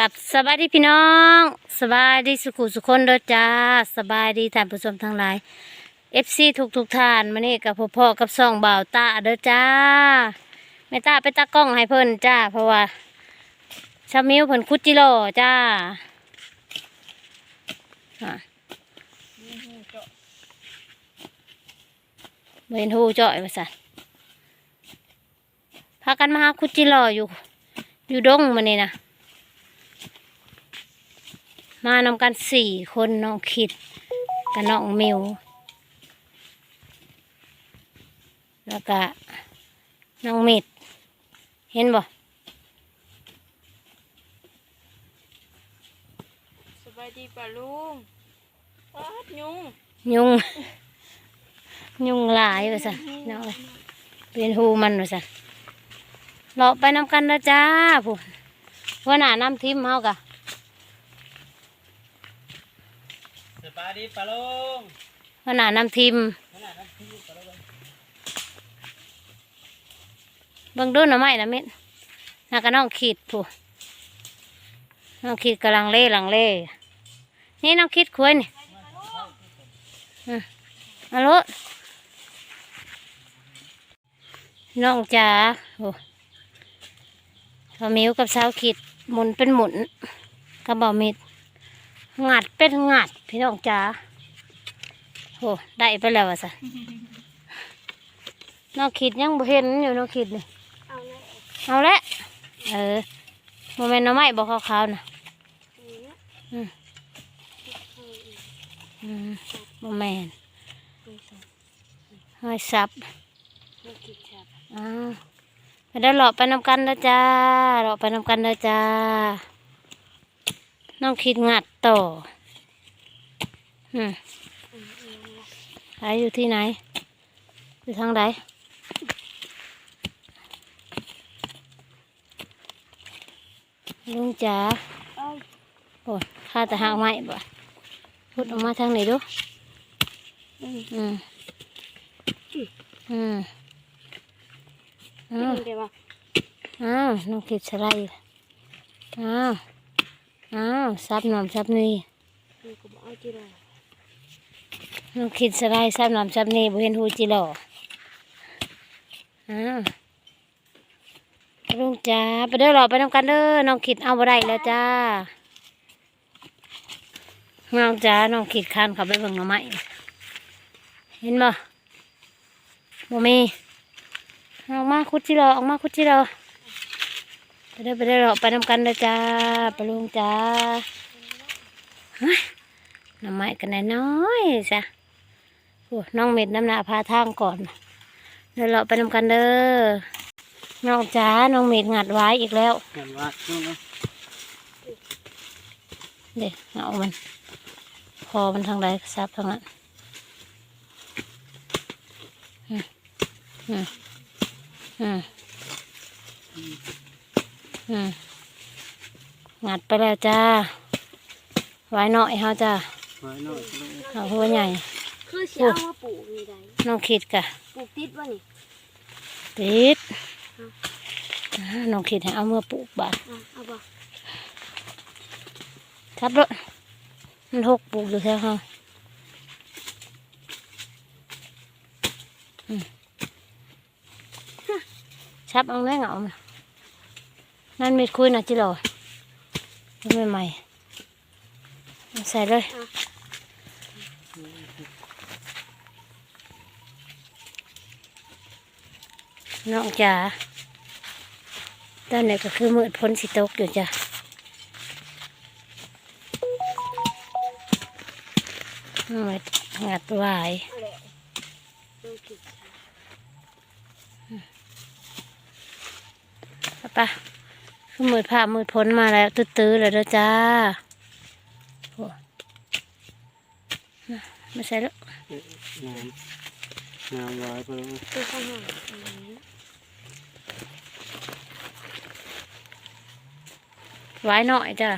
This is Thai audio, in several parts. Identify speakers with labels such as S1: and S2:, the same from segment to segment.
S1: กับสบายดีพี่น้องสบายดีสุขุสุคนเด้อจ้าสบายดีท่านผู้ชมทั้งหลายเอฟซีทุกทุกท่านมานี่กับพ่อพ่อกับซองบ่าวตาเด้อจ้าแม่ตาไปตากล้องให้เพิ่นจ้า เพราะว่าชามิวเพิ่นคุดจิโร่จ้าอะเวนหูจ่อยว่าสันพากันมาหาคุดจิโร่อยู่ อยู่ดงมานี่นะ มานำกันสี่คนน้องคิดกับน้องมิว แล้วก็น้องมิดเห็นบ่
S2: สบายดีป่ะลุงปัดยุง
S1: ยุง ยุงหลายว่าซะน้องเอ้ยเป็นหูมันว่าซะเลาะไปนำกันแล้วจ้าผู้ว่าหน้าน้ำทิมเฮากะ
S3: บายดีปะลุง
S1: ว่าหน้าน้ำทิม
S3: ขนาดนั้นพี่ปะลุง
S1: เบิ่งดูหน่อไม้นะมิดน่าก็น้องขีดผู้น้องขีดกำลังเล่หลังเล่นี่น้องคิดคุยนี่อืมเอารถน้องจ๋าโอ้พอมิวกับสาวขีดหมุนเป็นหมุนกระบอกมิด งัดเป็นงัดพี่น้องจ๋าโอ้ได้ไปแล้ววะสะน้องขีดยังบ่เห็นอยู่น้องขีดนี่
S2: เอาเลย
S1: เอาละเออโมเมนต์น้ำไม้บอกขาวๆนะ
S2: นี่นะ
S1: อืมโมเมนต์
S2: นี่สอง
S1: ห้อยซับ
S2: ไม่กินครับ
S1: อ้าวไปเดินหลอกไปนำกันนะจ้าหลอกไปนำกันนะจ้าน้องคิดงัด ต่ออืมขายอยู่ที่ไหน อยู่ทางใดลุงจ๋า
S2: เอ้ย
S1: โอ้ยข้าแต่หางไม้บ่พุดออกมาทางไหนดู
S2: อืม
S1: อืมอืมอ้าว
S2: เดี๋ยวว่า
S1: อ้าวน้องคิดสไลด์อ้าว อ้าวซับหนอมซับนี่
S2: นี่ก็บอกเอาจีรอ
S1: น้องคิดสไลด์ซับหนอมซับนี่บ่เห็นหูจิหล่ออ้าวลุงจ้าไปเด้อหล่อไปนำกันเด้อน้องคิดเอาบ่ได้แล้วจ้าน้องจ้าน้องคิดคานเขาไปเบิ่งหน่อไม้เห็นบ่บ่มีออกมาคุดจิหล่อออกมาคุดจิหล่อ ไปเด้ไปเด้อหล่อไปนำกันเดจ้าไปลุงจ้าเฮ้ยหน่อไม้กันน้อยจ้ะโอ้น้องเม็ดน้ำหนาพาทางก่อนเดี๋ยวเราไปนำกันเด้อน้องจ้าน้องเม็ดงัดไว้อีกแล้ว
S3: เห็นว่าลุงเนา
S1: เด็กเอามัน พอมันทางใดซับทางนั้นอืมอืมอืม อืมงัดไปแล้วจ้า ไว้หน่อยเฮาจ้า
S3: ไว้หน่อยลุง
S1: เอาหัวใหญ่
S2: คือสิเอามาปลูกมีได
S1: น้องคิดกะ
S2: ปลูกติดวะนี่
S1: ติดอ่าน้องคิดให้เอาเมื่อปลูกบาด
S2: อะเอาบ่
S1: ทับรถมันหกปลูกอยู่แถวเฮาอืมชับเอาแม่เหงามา นั่นเม็ดคุยนะจิโร่ไม่ใหม่ๆเอาใส่เลยน้องจ๋าตอนนี้ก็คือมืดพ้นสิตกอยู่จ้ะงัดงัดไว้
S2: เอาเลยไม่กิน
S1: ปะคือ มืดผ้ามืดพ้นมาแล้วตื้อๆเลยเด้อจ้าโอ้ไม่ใช่แล้ว
S3: น้ำน้ำไว้ปะลุง
S2: ตัวข้างหน้าอันนี้
S1: ไว้หน่อยจ้า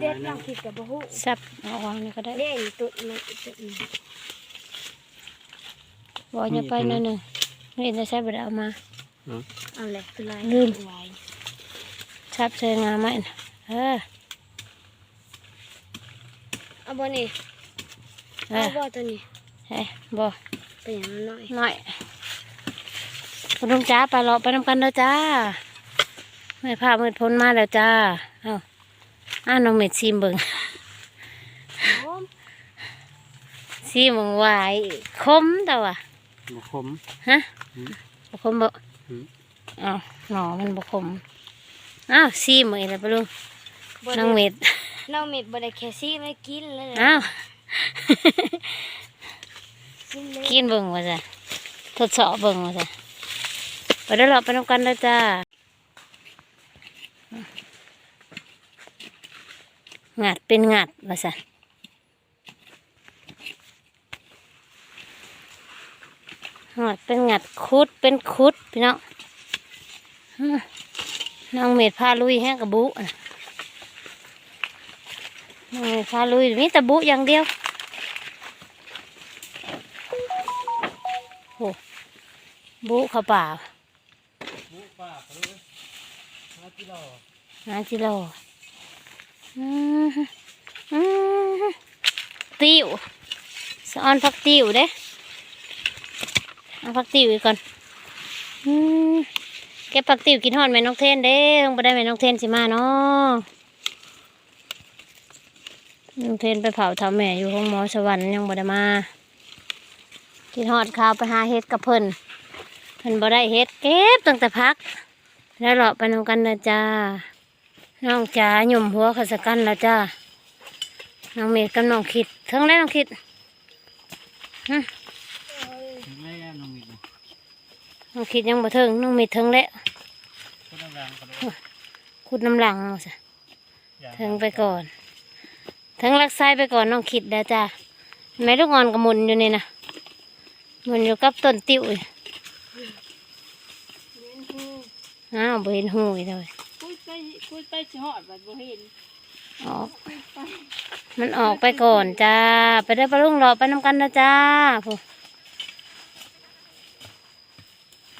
S2: เด็ดยังคิดกับบ่ฮู้
S1: ซับเอาวางนี่ก็ได้
S2: เด็ดตัวนี้ตัวนี้
S1: บออย่าไปหนั่นหนึ่งนี่จะใช้บัตรเอามา
S2: เอาเลยคือลาย
S1: ลืม
S2: ไว้
S1: ชับใช้งาไหมน่ะเออ
S2: เอาบ่นี่
S1: เอ
S2: เอา
S1: อ
S2: บ่ตัวนี้
S1: เฮ้ยบ่
S2: เป็นอย่างนั้นหน่อย
S1: หน่อยคุณลุงจ้าไปรอไปนำกันเด้อจ้าเมื่อพามืดพ้นมาแล้วจ้าเอ้าอ่าน้องเม็ดซีมเบิ่ง
S2: โอ้ม
S1: ซีมเบิ่งหวายคมแต่ว่า
S3: บุคม
S1: ฮะบ่คมบ่
S3: อืม
S1: อ้าวหนอมันบ่คม อ้าวซีมเอ้ยล่ะปะลุง
S2: บ่
S1: น้องเม็ด
S2: น้องเม็ดบ่ได้แค่ซี่ไม่กินเลย
S1: อ้าว
S2: กินเลย
S1: กินเบิ่งว่าจ้ะทดสอบเบิ่งว่าจ้ะไปเด้อรอไปนำกันเด้อจ้างัดเป็นงัดว่าจ้ะงัดเป็นงัดคุดเป็นคุดพี่น้องอื้อ น้องเม็ดพาลุยแห้งกระบุน่ะน้องเม็ดพาลุยมีแต่บุอย่างเดียวโอ้บุเข้าป่า
S3: บุป้าไปเลยมาที่เรา
S1: หาจิโลอืมอืมติวสอนพักติวเด้เอาพักติวอีกก่อนอืม เก็บพักติ้วกินหอนแม่น้องเทนเด้องไปได้แม่น้องเทนสิมาเนาะน้องเทนไปเผาเท่าแม่อยู่ห้องหมอสวรรค์ยังบ่ได้มากินหอดข้าวไปหาเฮ็ดกับเพิ่นเพิ่นบ่ได้เฮ็ดเก็บตั้งแต่พัก แล้วเราไปนำกันนะจ้าน้องจ๋าหยุ่มหัวขัสกันแล้วจ้าน้องเมย์กับน้องคิดทั้งแล้วน้องคิดฮะ
S3: แม่น้องมีด
S1: น้องคิดยังบ่เทิงน้องเมย์เทิงแล้ว
S3: ก็ต้องรังกันเลย
S1: ขุดน้ำหลังเอาซะเทิงไปก่อนเทิงรักไส้ไปก่อนน้องคิดแล้วจ้าแม่ลูกอ่อนกับหมุนอยู่นี่นะหมุนอยู่กับต้นติ้วอีกอ้าวบ่เห็นหูอีกเลย
S2: พูดไปพูดไปสิฮอดบัดบ่เห็น
S1: ออกมันออกไปก่อนจ้า ไปได้ปลาลุงรอไปน้ำกันนะจ้า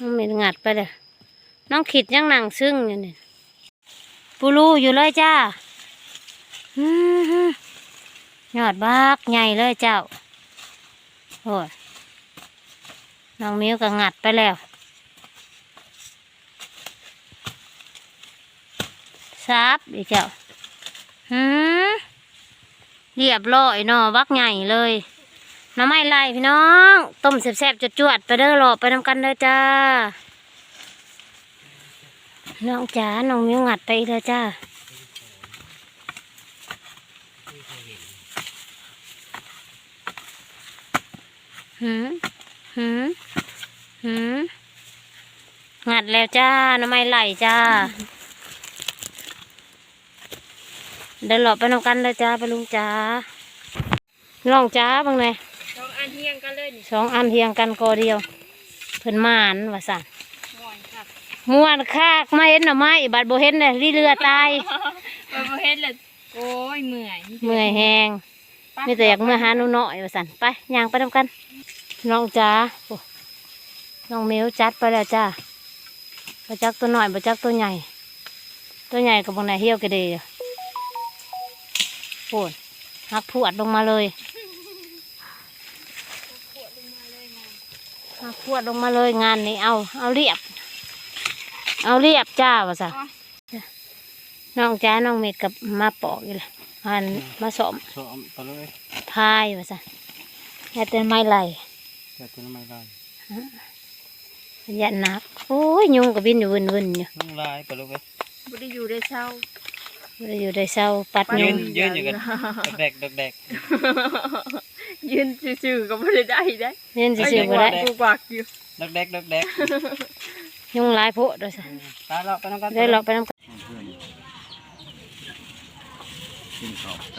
S1: ผู้น้องเหม็นงัดไปเลยน้องขิดยังนั่งซึ่งอยู่นี่ปูรูอยู่เลยจ้าหือยอดบักใหญ่เลยเจ้า โอ้ยน้องมิ้วก็งัดไปแล้วซับอีเจ้าเรียบร้อยเนาะบักใหญ่เลย น้ำไม่ไล่พี่น้อง ต้มแซ่บๆจวดๆไปเด้อหลอไปนำกันเด้อจ้า น้องจ๋า น้องมิวงัดไปเด้อจ้าหืมหืมหืมงัดแล้วจ้า น้ำไม่ไหลจ้า เดินหลบไปนำกันเลยจ้าไปลุงจ้าลองจ้าบางไง
S2: สองอัน เทียงกันเลยนี่
S1: สองอันเทียงกันกอเดียว เพิ่นมานว่าสั่น
S2: ม่วนค่ะ
S1: ม่วนคากไม่เห็นหน่อไม้บัดบ่เห็นเลยรีเรือตาย
S2: บ่บ่เห็นเลยโอ้ยเมื่อย
S1: เมื่อยแหงมีแต่อยากเมื่อหาหนูน้อยว่าสั่นไปย่างไปนำกัน น้องจ้าโอ้น้องเมวจัดไปแล้วจ้าบ่จักตัวน้อยบ่จักตัวใหญ่ ตัวใหญ่กับบางไหนเหี่ยวกระเดยโอ้ยหักพวดลงมาเลย มา ขวดลงมาเลยงานนี้เอาเอาเรียบ เอาเรียบจ้าวะสะน้องจ้าน้องเมดกับมาปอกอยู่เลยอันมาสอม
S3: สอมไปเลย
S1: พายวะสะแค่เต้นไม้ไหล
S3: แต่ตัวน้ำไม่ได้
S1: ยันนักโอ้ยยุงกับบินอยู่วนวนๆอยู่
S3: น้องลายไปเลย
S2: บ่ได้อยู่ได้เช้า
S1: บ่ได้อยู่ได้เศร้าปัด
S3: ยื
S1: ยุ
S3: น
S1: ง
S3: ยืนอยู่กันแดกแดกแดก
S2: ยืนซื่อๆก็บ่ได้ได้ได้
S1: เล่นสิๆบ่ได้
S2: กูกวักอยู่
S3: แดกแดกแดกแดก
S1: ยุงหลายโพดด้วยสะ
S3: ตาเราไปน้ำกัน
S1: ได้เราไปน้ำกัน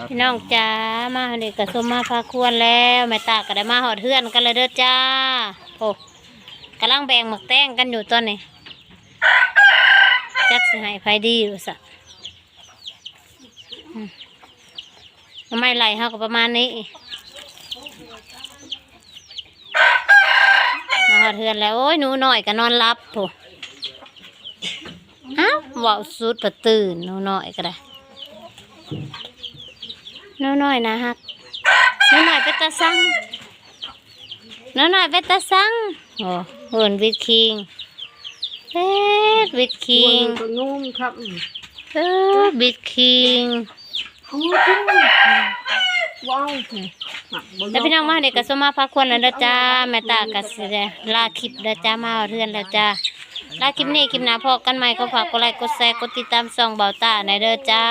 S1: พี่น้องจ้ามาเด็กกระสมมาพาควรแล้วแม่ตาก็ได้มาหอดเทือนกันเลยเด้อจ้าโอ้กำลังแบ่งหมักแต้งกันอยู่ตอนนี้จักสิให้ไฟดีอยู่สะอืมทำไมไหลเฮาก็ประมาณนี้มา หอดเทือนแล้วโอ้ยหนูหน่อยก็นอนรับโถอ้าวเว่าสุดประตื่นหนูหน่อยก็ได้น้อยน้อยนะฮักน้อยน้อยไปตาสังน้อยน้อยไปตาสังโอ้เหินวิดคิงเฮ็ดวิดคิง
S4: ก็งงครับ
S1: เออวิดคิง
S4: โอ้จริงว้าวหักบ่
S1: แล้วพี่น้องมาเด็กก็สมาพักควรแล้วเจ้าแม่ตาก็สิลาคลิปเด้อจ้ามาเอาเรือนแล้วจ้าลาคลิปนี้คลิปหน้าพอกันใหม่ก็ฝากกดไลค์กดแชร์กดติดตามส่องเบาตาในเด้อจ้า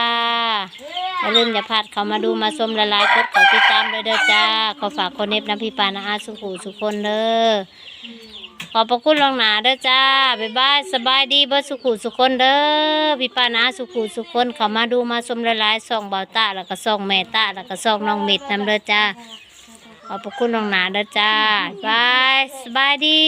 S1: อย่าลืมอย่าพลาดเขามาดูมาชมละลายกดขอติดตามเลยเด้อจ้าขอฝากคนเน็บน้ำพี่ปานาอาสุขูสุขคนเด้อ ขอบพระคุณลองหนาเด้อจ้าบ๊ายบายสบายดีเบิดสุขุสุคนเด้อพี่ปานาสุขุสุคนเขามาดูมาชมละลายส่องเบาตาแล้วก็ส่องแม่ตาแล้วก็ส่องน้องมิดนำเด้อจ้าขอบพระคุณลองหนาเด้อจ้าบายสบายดี